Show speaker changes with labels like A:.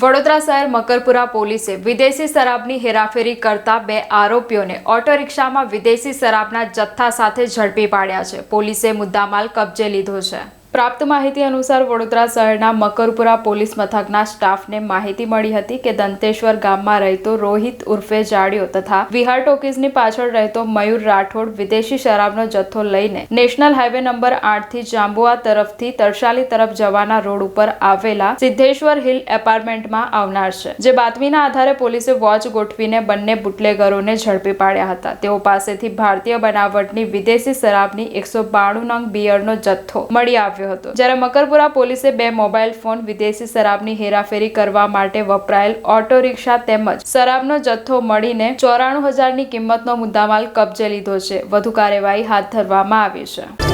A: વડોદરા શહેર મકરપુરા પોલીસે વિદેશી શરાબની હેરાફેરી કરતા બે આરોપીઓને ઓટો રિક્ષામાં વિદેશી શરાબના જથ્થા સાથે ઝડપી પાડ્યા છે. પોલીસે મુદ્દામાલ કબજે લીધો છે. પ્રાપ્ત માહિતી અનુસાર વડોદરા શહેરના મકરપુરા પોલીસ મથકના સ્ટાફને માહિતી મળી હતી કે દંતેશ્વર ગામમાં રહેતો રોહિત ઉર્ફે જાડિયો તથા વિહાર ટોકીઝની પાછળ રહેતો મયુર રાઠોડ વિદેશી શરાબનો જથ્થો લઈને નેશનલ હાઈવે નંબર આઠથી જાંબુઆ તરફથી તરશાલી તરફ જવાના રોડ ઉપર આવેલા સિદ્ધેશ્વર હિલ એપાર્ટમેન્ટમાં આવનાર છે. જે બાતમીના આધારે પોલીસે વોચ ગોઠવીને બંને બુટલેગરોને ઝડપી પાડ્યા હતા. તેઓ પાસેથી ભારતીય બનાવટની વિદેશી શરાબની એકસો બાણું નંગ બિયરનો જથ્થો મળી આવ્યો હતો. જ્યારે મકરપુરા પોલીસે બે મોબાઈલ ફોન વિદેશી શરાબની હેરાફેરી કરવા માટે વપરાયેલ ઓટો રિક્ષા તેમજ શરાબનો જથ્થો મળીને ચોરાણું હજારની કિંમતનો મુદ્દામાલ કબજે લીધો છે. વધુ કાર્યવાહી હાથ ધરવામાં આવી છે.